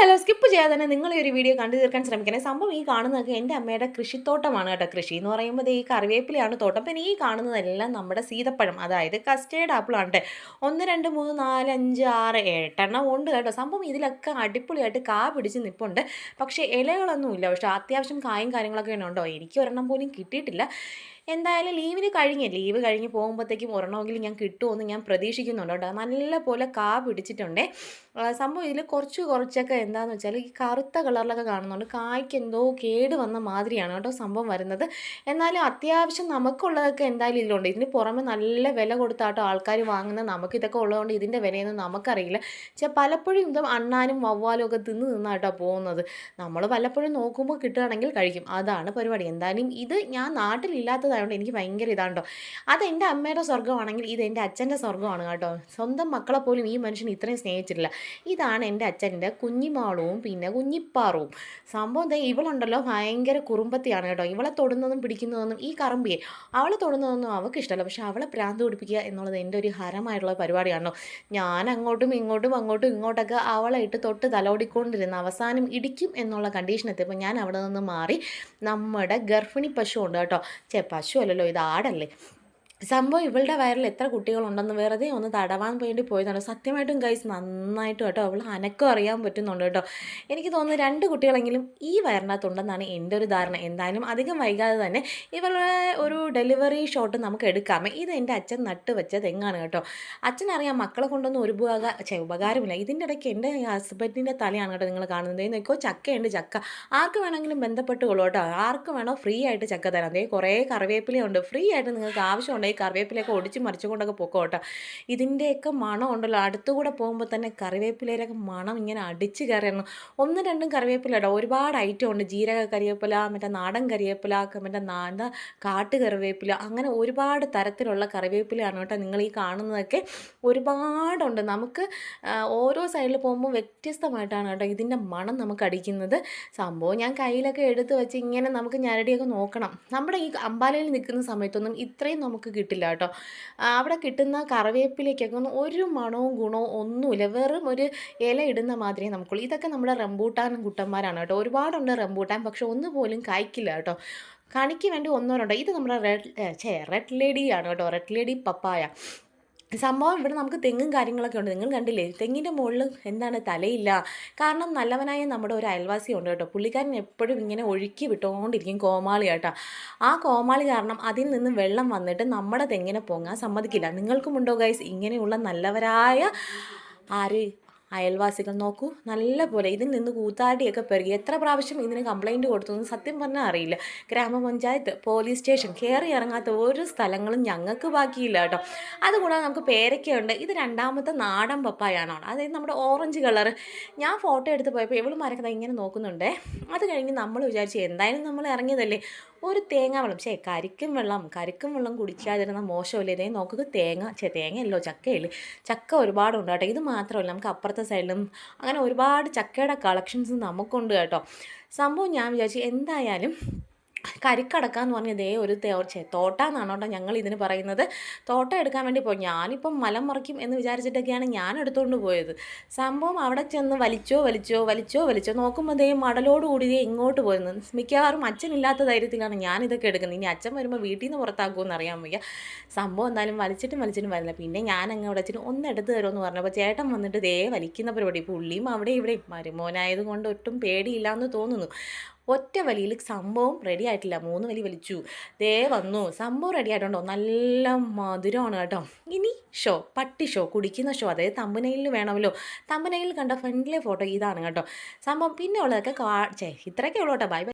Hello skip ചെയ്യാതെ തന്നെ നിങ്ങൾ ഈ ഒരു വീഡിയോ കണ്ടു തീർക്കാൻ ശ്രമിക്കണേ. സംഭവം ഈ കാണുന്നതൊക്കെ എന്റെ അമ്മയുടെ കൃഷിത്തോട്ടമാണ് കേട്ടോ. കൃഷി എന്ന് പറയുമ്പോൾ ഈ കറിവേപ്പിലയാണ് തോട്ടം. പിന്നെ ഈ കാണുന്നതെല്ലാം നമ്മുടെ സീതപ്പഴം അതായത് കസ്റ്റേർഡ് ആപ്പിളാണ് കേട്ടോ. ഒന്ന് രണ്ട് മൂന്ന് നാല് അഞ്ച് ആറ് എട്ടെണ്ണം ഉണ്ട് കേട്ടോ. സംഭവം ഇതിലൊക്കെ അടിപൊളിയായിട്ട് കാ പിടിച്ച് നിൽപ്പുണ്ട് പക്ഷേ ഇലകളൊന്നുമില്ല. പക്ഷേ അത്യാവശ്യം കായും കാര്യങ്ങളൊക്കെ ഉണ്ടോ എനിക്ക് ഒരെണ്ണം പോലും കിട്ടിയിട്ടില്ല. എന്തായാലും ലീവിന് കഴിഞ്ഞ് ലീവ് കഴിഞ്ഞ് പോകുമ്പോഴത്തേക്കും ഒരെണ്ണമെങ്കിലും ഞാൻ കിട്ടുമെന്ന് ഞാൻ പ്രതീക്ഷിക്കുന്നുണ്ട് കേട്ടോ. നല്ല പോലെ കാ പിടിച്ചിട്ടുണ്ട്. സംഭവം ഇതിൽ കുറച്ച് കുറച്ചൊക്കെ എന്താണെന്ന് വെച്ചാൽ ഈ കറുത്ത കളറിലൊക്കെ കാണുന്നുണ്ട്. കായ്ക്ക് എന്തോ കേട് വന്ന മാതിരിയാണ് കേട്ടോ സംഭവം വരുന്നത്. എന്നാലും അത്യാവശ്യം നമുക്കുള്ളതൊക്കെ എന്തായാലും ഇതിലുണ്ട്. ഇതിന് പുറമെ നല്ല വില കൊടുത്താട്ടോ ആൾക്കാർ വാങ്ങുന്ന നമുക്കിതൊക്കെ ഉള്ളതുകൊണ്ട് ഇതിന്റെ വിലയൊന്നും നമുക്കറിയില്ല. പക്ഷേ പലപ്പോഴും ഇതും അണ്ണാനും വവ്വാലും ഒക്കെ തിന്ന് നിന്നാട്ടോ പോകുന്നത്. നമ്മൾ പലപ്പോഴും നോക്കുമ്പോൾ കിട്ടുകയാണെങ്കിൽ കഴിക്കും. അതാണ് പരിപാടി. എന്തായാലും ഇത് ഞാൻ നാട്ടിലില്ലാത്തതായതുകൊണ്ട് എനിക്ക് ഭയങ്കര ഇതാണ് കേട്ടോ അത് എന്റെ അമ്മയുടെ സ്വർഗമാണെങ്കിൽ ഇത് എന്റെ അച്ഛന്റെ സ്വർഗമാണ് കേട്ടോ. സ്വന്തം മക്കളെ പോലും ഈ മനുഷ്യൻ ഇത്രയും സ്നേഹിച്ചിട്ടില്ല. ഇതാണ് എന്റെ അച്ഛന്റെ കുഞ്ഞിമാളവും പിന്നെ കുഞ്ഞിപ്പാറും. സംഭവം ദേ ഇവളുണ്ടല്ലോ ഭയങ്കര കുറുമ്പത്തിയാണ് കേട്ടോ. ഇവളെ തൊടുന്നതും പിടിക്കുന്നതൊന്നും ഈ കറമ്പിയെ. അവളെ തൊടുന്നതൊന്നും അവൾക്ക് ഇഷ്ടമല്ല പക്ഷേ അവളെ പ്രാന്ത് പിടിപ്പിക്കുക എന്നുള്ളത് എന്റെ ഒരു ഹരമായിട്ടുള്ള പരിപാടിയാണോ ഞാൻ അങ്ങോട്ടും ഇങ്ങോട്ടും അങ്ങോട്ടും ഇങ്ങോട്ടൊക്കെ അവളെ ഇട്ട് തൊട്ട് തലോടിക്കൊണ്ടിരുന്ന അവസാനം ഇടിക്കും എന്നുള്ള കണ്ടീഷൻ എത്തിയപ്പോൾ ഞാൻ അവിടെ നിന്ന് മാറി നമ്മുടെ ഗർഭിണി പശു ഉണ്ട് കേട്ടോ. ചെ അല്ലല്ലോ ഇത് ആടല്ലേ? സംഭവം ഇവളുടെ വയറിൽ എത്ര കുട്ടികളുണ്ടെന്ന് വെറുതെ ഒന്ന് തടവാൻ വേണ്ടി പോയതാണ്. സത്യമായിട്ടും ഗൈസ് നന്നായിട്ട് കേട്ടോ അവൾ അനക്കം അറിയാൻ പറ്റുന്നുണ്ട് കേട്ടോ. എനിക്ക് തോന്നുന്നു രണ്ട് കുട്ടികളെങ്കിലും ഈ വയറിനകത്തുണ്ടെന്നാണ് എന്റെ ഒരു ധാരണ. എന്തായാലും അധികം വൈകാതെ തന്നെ ഇവളുടെ ഒരു ഡെലിവറി ഷോട്ട് നമുക്ക് എടുക്കാമേ ഇത് എന്റെ അച്ഛൻ നട്ട് വെച്ച തെങ്ങാണ് കേട്ടോ. അച്ഛനറിയാം മക്കളെ കൊണ്ടൊന്നും ഒരു ഉപകാര ഉപകാരമില്ല. ഇതിന്റെ ഇടയ്ക്ക് എന്റെ ഹസ്ബൻഡിന്റെ തലയാണ് കേട്ടോ നിങ്ങൾ കാണുന്നത്. നോക്കോ ചക്കയുണ്ട് ചക്ക. ആർക്ക് വേണമെങ്കിലും ബന്ധപ്പെട്ടുകൊള്ളൂ കേട്ടോ. ആർക്ക് വേണോ ഫ്രീ ആയിട്ട് ചക്ക തരാം. അതേ കുറേ കറിവേപ്പിലയുണ്ട്. ഫ്രീ ആയിട്ട് നിങ്ങൾക്ക് ആവശ്യമുണ്ടെങ്കിൽ കറിവേപ്പിലയൊക്കെ ഒടിച്ച് മറിച്ചുകൊണ്ടൊക്കെ പൊക്കോ കേട്ടോ. ഇതിന്റെയൊക്കെ മണം ഉണ്ടല്ലോ. അടുത്തുകൂടെ പോകുമ്പോൾ തന്നെ കറിവേപ്പിലയിലൊക്കെ മണം ഇങ്ങനെ അടിച്ച് കയറിയിരുന്നു ഒന്ന് രണ്ടും കറിവേപ്പില കേട്ടോ. ഒരുപാട് ഐറ്റം ഉണ്ട്. ജീരക കറിവേപ്പില മറ്റേ നാടൻ കറിവേപ്പില മറ്റേ നാട കാട്ട് കറിവേപ്പില അങ്ങനെ ഒരുപാട് തരത്തിലുള്ള കറിവേപ്പിലയാണ് കേട്ടോ നിങ്ങൾ ഈ കാണുന്നതൊക്കെ ഒരുപാടുണ്ട്. നമുക്ക് ഓരോ സൈഡിൽ പോകുമ്പോൾ വ്യത്യസ്തമായിട്ടാണ് കേട്ടോ ഇതിന്റെ മണം നമുക്ക് അടിക്കുന്നത്. സംഭവം ഞാൻ കയ്യിലൊക്കെ എടുത്ത് വെച്ച് ഇങ്ങനെ നമുക്ക് ഞരടിയൊക്കെ നോക്കണം. നമ്മുടെ ഈ അമ്പാലയിൽ നിൽക്കുന്ന സമയത്തൊന്നും ഇത്രയും നമുക്ക് കിട്ടില്ല കേട്ടോ. അവിടെ കിട്ടുന്ന കറിവേപ്പിലേക്കൊക്കെ ഒന്നും ഒരു മണവും ഗുണവും ഒന്നുമില്ല. വെറും ഒരു ഇല ഇടുന്ന മാതിരിയേ നമുക്കുള്ളൂ. ഇതൊക്കെ നമ്മുടെ റംബൂട്ടാൻ കുട്ടന്മാരാണ് കേട്ടോ. ഒരുപാടുണ്ട് റംബൂട്ടാൻ പക്ഷെ ഒന്നുപോലും കായ്ക്കില്ല കേട്ടോ. കണിക്ക് വേണ്ടി ഒന്നോ രണ്ടോ. ഇത് നമ്മുടെ റെഡ് ചേ റെഡ് ലേഡിയാണ് കേട്ടോ. Red lady papaya. സംഭവം ഇവിടെ നമുക്ക് തെങ്ങും കാര്യങ്ങളൊക്കെ ഉണ്ട്. നിങ്ങൾ കണ്ടില്ലേ? തെങ്ങിന്റെ മുകളിൽ എന്താണ്? തലയില്ല. കാരണം നല്ലവനായ നമ്മുടെ ഒരു അയൽവാസി ഉണ്ട് കേട്ടോ. പുള്ളിക്കാരൻ എപ്പോഴും ഇങ്ങനെ ഒഴുക്കി വിട്ടുകൊണ്ടിരിക്കും കോമാളി കേട്ടോ ആ കോമാളി കാരണം അതിൽ നിന്ന് വെള്ളം വന്നിട്ട് നമ്മുടെ തെങ്ങിനെ പൊങ്ങാൻ സമ്മതിക്കില്ല. നിങ്ങൾക്കുമുണ്ടോ ഗൈസ് ഇങ്ങനെയുള്ള നല്ലവരായ ആര്? അയൽവാസികൾ നോക്കൂ. നല്ല പോലെ ഇതിൽ നിന്ന് കൂത്താടിയൊക്കെ പെരുകി എത്ര പ്രാവശ്യം ഇതിന് കംപ്ലൈന്റ് കൊടുത്തു സത്യം പറഞ്ഞാൽ അറിയില്ല. ഗ്രാമപഞ്ചായത്ത് പോലീസ് സ്റ്റേഷൻ കയറി ഇറങ്ങാത്ത ഓരോ സ്ഥലങ്ങളും ഞങ്ങൾക്ക് ബാക്കിയില്ല കേട്ടോ. അതുകൂടാതെ നമുക്ക് പേരയ്ക്കുണ്ട് ഇത് രണ്ടാമത്തെ നാടൻ പപ്പായാണ്? അതായത് നമ്മുടെ ഓറഞ്ച് കളർ ഞാൻ ഫോട്ടോ എടുത്ത് പോയപ്പോൾ ഇവൾ മരക്കഥ ഇങ്ങനെ നോക്കുന്നുണ്ടേ? അത് കഴിഞ്ഞ് നമ്മൾ വിചാരിച്ചു എന്തായാലും നമ്മൾ ഇറങ്ങിയതല്ലേ? ഒരു തേങ്ങ വെള്ളം. ചേ കരിക്കും വെള്ളം. കരിക്കും വെള്ളം കുടിക്കാതിരുന്ന മോശമല്ലേ? ഇതേ നോക്കുക തേങ്ങ ചേ തേങ്ങയല്ലോ ചക്കയല്ലേ? ചക്ക ഒരുപാടുണ്ട് കേട്ടോ. ഇത് മാത്രമല്ല നമുക്ക് അപ്പുറത്തെ സൈഡിലും അങ്ങനെ ഒരുപാട് ചക്കയുടെ കളക്ഷൻസ് നമുക്കുണ്ട് കേട്ടോ. സംഭവം ഞാൻ വിചാരിച്ചു എന്തായാലും കരിക്കടക്ക എന്ന് പറഞ്ഞാൽ ഇതേ ഒരു തേ തോട്ട എന്നാണ് കേട്ടോ ഞങ്ങൾ ഇതിന് പറയുന്നത്. തോട്ടം എടുക്കാൻ വേണ്ടി പോയി. ഞാനിപ്പം മലം മറിക്കും എന്ന് വിചാരിച്ചിട്ടൊക്കെയാണ് ഞാൻ എടുത്തുകൊണ്ട് പോയത്. സംഭവം അവിടെ ചെന്ന് വലിച്ചോ വലിച്ചോ വലിച്ചോ വലിച്ചോ നോക്കുമ്പോൾ ദേ മടലോട് കൂടി ദേ ഇങ്ങോട്ട് പോയിരുന്നു മിക്കവാറും അച്ഛനില്ലാത്ത ധൈര്യത്തിലാണ് ഞാൻ ഇതൊക്കെ എടുക്കുന്നത്. ഇനി അച്ഛൻ വരുമ്പോൾ വീട്ടിൽ നിന്ന് പുറത്താക്കുമെന്ന് അറിയാൻ വയ്യ. സംഭവം എന്തായാലും വലിച്ചിട്ടും വലിച്ചിട്ടും വരുന്നില്ല പിന്നെ ഞാൻ അങ്ങ് അവിടെ അച്ഛനും ഒന്ന് എടുത്ത് തരുമെന്ന് പറഞ്ഞപ്പോൾ ചേട്ടൻ വന്നിട്ട് ദേ വലിക്കുന്ന പരിപാടി. പുള്ളിയും അവിടെ ഇവിടെ മരുമോനായത് കൊണ്ട് ഒട്ടും പേടിയില്ല എന്ന് തോന്നുന്നു. ഒറ്റ വലിയിൽ സംഭവം റെഡി ആയിട്ടില്ല. മൂന്ന് വലി വലിച്ചു. ദേ വന്നു. സംഭവം റെഡി ആയിട്ടുണ്ടോ. നല്ല മധുരമാണ് കേട്ടോ. ഇനി ഷോ പട്ടി ഷോ കുടിക്കുന്ന ഷോ അതായത് തമ്പനയിൽ വേണമല്ലോ. തമ്പനയിൽ കണ്ട ഫ്രണ്ട്ലി ഫോട്ടോ ഇതാണ് കേട്ടോ. സംഭവം പിന്നെ ഉള്ളതൊക്കെ കാ ചേ ഇത്രയൊക്കെ ഉള്ളൂ കേട്ടോ. ബൈ